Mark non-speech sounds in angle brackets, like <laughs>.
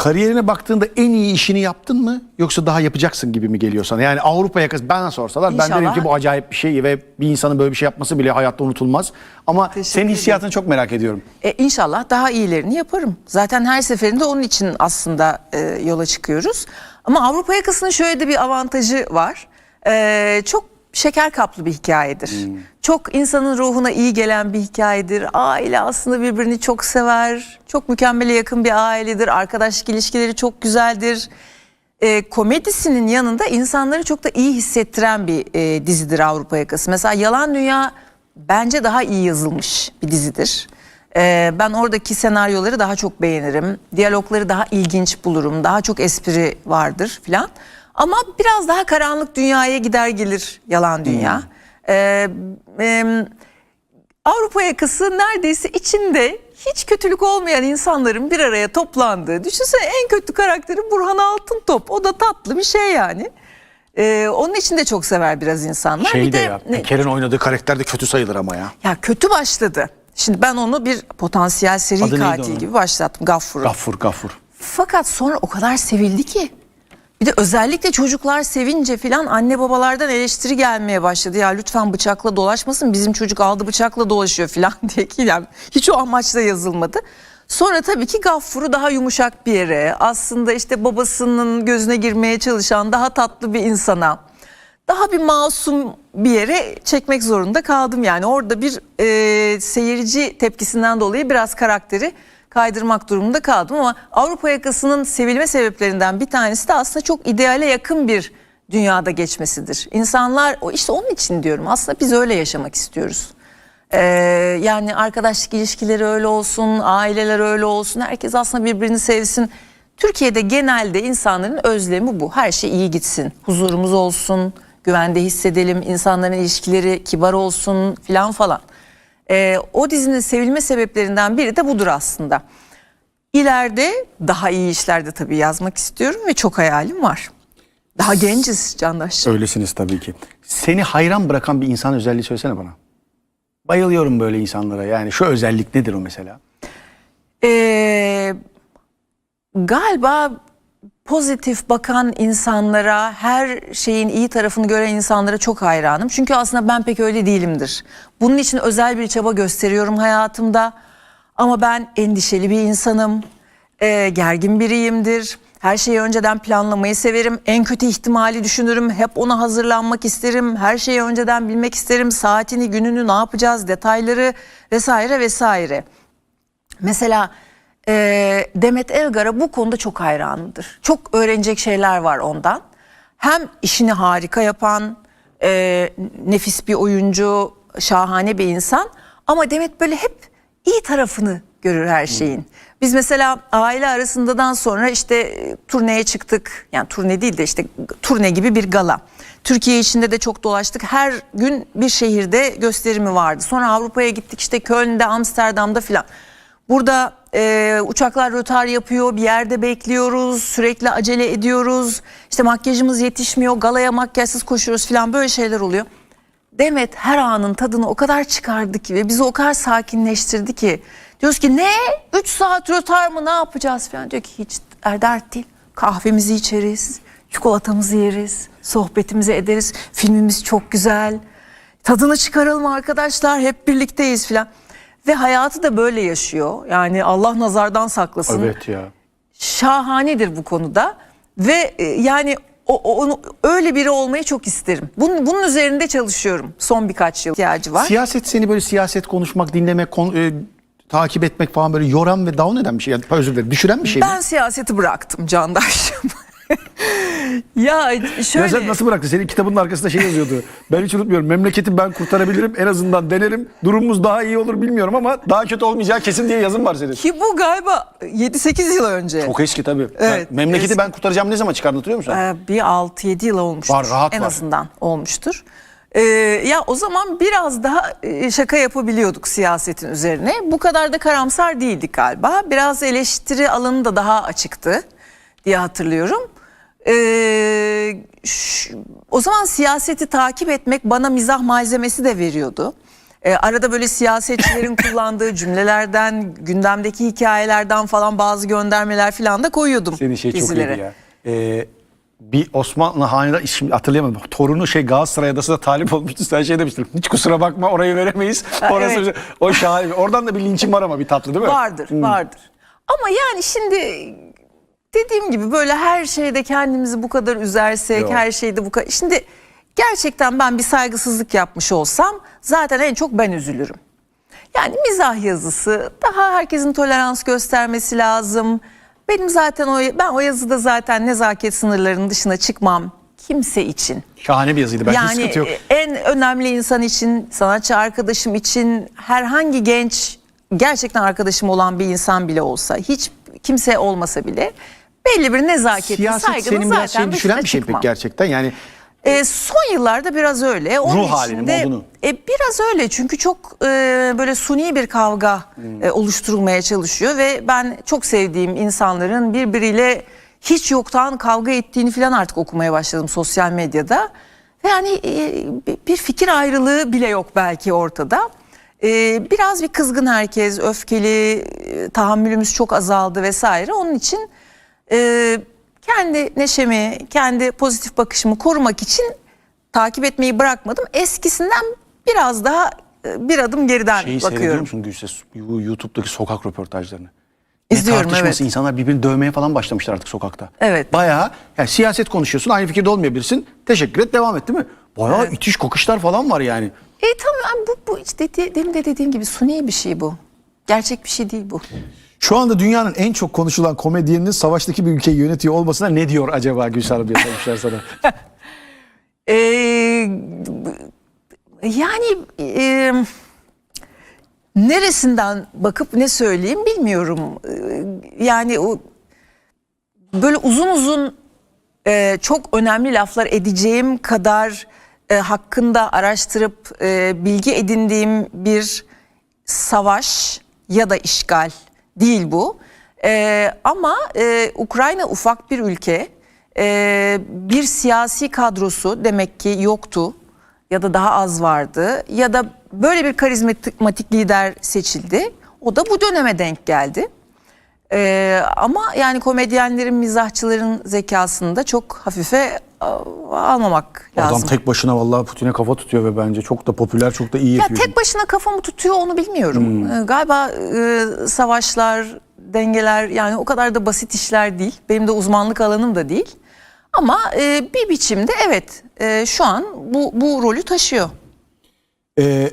Kariyerine baktığında en iyi işini yaptın mı yoksa daha yapacaksın gibi mi geliyor sana? Yani Avrupa'ya kız bana sorsalar ben İnşallah. derim ki bu acayip bir şey ve bir insanın böyle bir şey yapması bile hayatta unutulmaz. Ama Teşekkür senin ederim. hissiyatını çok merak ediyorum. E, inşallah daha iyilerini yaparım. Zaten her seferinde onun için aslında e, yola çıkıyoruz. Ama Avrupa yakasının şöyle de bir avantajı var. E, çok şeker kaplı bir hikayedir. Çok insanın ruhuna iyi gelen bir hikayedir. Aile aslında birbirini çok sever. Çok mükemmele yakın bir ailedir. Arkadaşlık ilişkileri çok güzeldir. E, komedisinin yanında insanları çok da iyi hissettiren bir e, dizidir Avrupa Yakası. Mesela Yalan Dünya bence daha iyi yazılmış bir dizidir. E, ben oradaki senaryoları daha çok beğenirim. Diyalogları daha ilginç bulurum. Daha çok espri vardır filan. Ama biraz daha karanlık dünyaya gider gelir Yalan Dünya. E, e, Avrupa yakası neredeyse içinde hiç kötülük olmayan insanların bir araya toplandığı. Düşünsene en kötü karakteri Burhan Altıntop. O da tatlı bir şey yani. Ee, onun için de çok sever biraz insanlar. Şey bir de de ya Peker'in oynadığı karakter de kötü sayılır ama ya. ya kötü başladı. Şimdi ben onu bir potansiyel seri Adı katil gibi başlattım Gaffur'u. Gaffur Gaffur. Fakat sonra o kadar sevildi ki. Bir de özellikle çocuklar sevince filan anne babalardan eleştiri gelmeye başladı. Ya lütfen bıçakla dolaşmasın bizim çocuk aldı bıçakla dolaşıyor filan <laughs> diye ki yani hiç o amaçla yazılmadı. Sonra tabii ki Gaffur'u daha yumuşak bir yere aslında işte babasının gözüne girmeye çalışan daha tatlı bir insana daha bir masum bir yere çekmek zorunda kaldım. Yani orada bir e, seyirci tepkisinden dolayı biraz karakteri kaydırmak durumunda kaldım. Ama Avrupa yakasının sevilme sebeplerinden bir tanesi de aslında çok ideale yakın bir dünyada geçmesidir. İnsanlar o işte onun için diyorum aslında biz öyle yaşamak istiyoruz. Ee, yani arkadaşlık ilişkileri öyle olsun, aileler öyle olsun, herkes aslında birbirini sevsin. Türkiye'de genelde insanların özlemi bu. Her şey iyi gitsin, huzurumuz olsun, güvende hissedelim, insanların ilişkileri kibar olsun filan falan. Ee, o dizinin sevilme sebeplerinden biri de budur aslında. İleride daha iyi işlerde tabii yazmak istiyorum ve çok hayalim var. Daha genciz Candaş. Öylesiniz tabii ki. Seni hayran bırakan bir insan özelliği söylesene bana. Bayılıyorum böyle insanlara. Yani şu özellik nedir o mesela? Ee, galiba pozitif bakan insanlara, her şeyin iyi tarafını gören insanlara çok hayranım. Çünkü aslında ben pek öyle değilimdir. Bunun için özel bir çaba gösteriyorum hayatımda. Ama ben endişeli bir insanım, ee, gergin biriyimdir. Her şeyi önceden planlamayı severim. En kötü ihtimali düşünürüm. Hep ona hazırlanmak isterim. Her şeyi önceden bilmek isterim. Saatini, gününü, ne yapacağız, detayları vesaire vesaire. Mesela e, Demet Evgar'a bu konuda çok hayranımdır. Çok öğrenecek şeyler var ondan. Hem işini harika yapan, e, nefis bir oyuncu, şahane bir insan. Ama Demet böyle hep iyi tarafını görür her şeyin. Biz mesela aile arasındadan sonra işte e, turneye çıktık. Yani turne değil de işte turne gibi bir gala. Türkiye içinde de çok dolaştık. Her gün bir şehirde gösterimi vardı. Sonra Avrupa'ya gittik işte Köln'de, Amsterdam'da filan. Burada e, uçaklar rötar yapıyor, bir yerde bekliyoruz, sürekli acele ediyoruz. İşte makyajımız yetişmiyor, galaya makyajsız koşuyoruz falan böyle şeyler oluyor. Demet her anın tadını o kadar çıkardı ki ve bizi o kadar sakinleştirdi ki. Diyoruz ki ne? 3 saat rötar mı ne yapacağız falan. Diyor ki hiç er- dert değil. Kahvemizi içeriz, çikolatamızı yeriz, sohbetimizi ederiz. Filmimiz çok güzel. Tadını çıkaralım arkadaşlar hep birlikteyiz falan. Ve hayatı da böyle yaşıyor. Yani Allah nazardan saklasın Evet ya. şahanedir bu konuda ve e, yani o, onu öyle biri olmayı çok isterim. Bunun, bunun üzerinde çalışıyorum. Son birkaç yıl ihtiyacı var. Siyaset seni böyle siyaset konuşmak, dinlemek, kon- e, takip etmek falan böyle yoran ve down eden bir şey. Yani, özür dilerim düşüren bir şey mi? Ben siyaseti bıraktım Candaş'ım. <laughs> ya Ya şöyle sen nasıl bıraktın? Senin kitabının arkasında şey yazıyordu. Ben hiç unutmuyorum. Memleketi ben kurtarabilirim. En azından denerim. Durumumuz daha iyi olur bilmiyorum ama daha kötü olmayacağı kesin diye yazın var senin. ki bu galiba 7-8 yıl önce. Çok eski tabii. Evet, Ben- memleketi eski. ben kurtaracağım ne zaman çıkardın hatırlıyor musun? Ee, bir 6-7 yıl olmuştur. Var, rahat en var. azından olmuştur. Ee, ya o zaman biraz daha e, şaka yapabiliyorduk siyasetin üzerine. Bu kadar da karamsar değildik galiba. Biraz eleştiri alanı da daha açıktı diye hatırlıyorum. Ee, o zaman siyaseti takip etmek bana mizah malzemesi de veriyordu. E, arada böyle siyasetçilerin <laughs> <laughs> kullandığı cümlelerden, gündemdeki hikayelerden falan bazı göndermeler falan da koyuyordum Senin şey çok dizilere. iyiydi ya. Ee, bir Osmanlı hanede şimdi hatırlayamadım. Torunu şey Galatasaray Adası'na talip olmuştu. Sen şey demiştin. Hiç kusura bakma orayı veremeyiz. <laughs> Orası evet. o şahane. Oradan da bir linçim var ama bir tatlı değil mi? Vardır, vardır. Ama yani şimdi dediğim gibi böyle her şeyde kendimizi bu kadar üzersek, Yok. her şeyde bu kadar... Şimdi gerçekten ben bir saygısızlık yapmış olsam zaten en çok ben üzülürüm. Yani mizah yazısı daha herkesin tolerans göstermesi lazım. Benim zaten o ben o yazıda zaten nezaket sınırlarının dışına çıkmam kimse için. Şahane bir yazıydı. Hiç Yani sıkıntı yok. en önemli insan için, sanatçı arkadaşım için, herhangi genç gerçekten arkadaşım olan bir insan bile olsa, hiç kimse olmasa bile belli bir nezaketin, Siyaset saygının senin biraz zaten seni düşüren bir şey çıkmam. gerçekten. Yani E, son yıllarda biraz öyle. Onun Ruh halini, içinde- modunu. E, biraz öyle çünkü çok e, böyle suni bir kavga Hmm. e, oluşturulmaya çalışıyor ve ben çok sevdiğim insanların birbiriyle hiç yoktan kavga ettiğini falan artık okumaya başladım sosyal medyada. Ve Yani e, bir fikir ayrılığı bile yok belki ortada. E, biraz bir kızgın herkes, öfkeli, e, tahammülümüz çok azaldı vesaire. Onun için e, kendi neşemi, kendi pozitif bakışımı korumak için takip etmeyi bırakmadım. Eskisinden biraz daha e, bir adım geriden şeyi seyrediyor bakıyorum. musun Gülses? Bu YouTube'daki sokak röportajlarını. İzliyorum, ne tartışması evet. insanlar birbirini dövmeye falan başlamışlar artık sokakta. Evet. Bayağı yani siyaset konuşuyorsun aynı fikirde olmayabilirsin. Teşekkür et devam et değil mi? Bayağı itiş kokuşlar falan var yani. E tamam bu, bu işte de- demin de dediğim gibi suni bir şey bu. Gerçek bir şey değil bu. Şu anda dünyanın en çok konuşulan komedyeninin savaştaki bir ülkeyi yönetiyor olmasına ne diyor acaba Hanım diye sormuşlar sana. Ee, yani e, neresinden bakıp ne söyleyeyim bilmiyorum. Ee, Yani o böyle uzun uzun e, çok önemli laflar edeceğim kadar e, hakkında araştırıp e, bilgi edindiğim bir savaş ya da işgal değil bu. E, ama e, Ukrayna ufak bir ülke. E, bir siyasi kadrosu demek ki yoktu ya da daha az vardı ya da böyle bir karizmatik lider seçildi. O da bu döneme denk geldi. Ee, ama yani komedyenlerin, mizahçıların zekasını da çok hafife almamak lazım. Adam tek başına vallahi Putin'e kafa tutuyor ve bence çok da popüler, çok da iyi ya yapıyor. tek başına kafamı tutuyor onu bilmiyorum. Hmm. Ee, galiba e, savaşlar, dengeler yani o kadar da basit işler değil. Benim de uzmanlık alanım da değil. Ama e, bir biçimde evet e, şu an bu bu rolü taşıyor. Ee,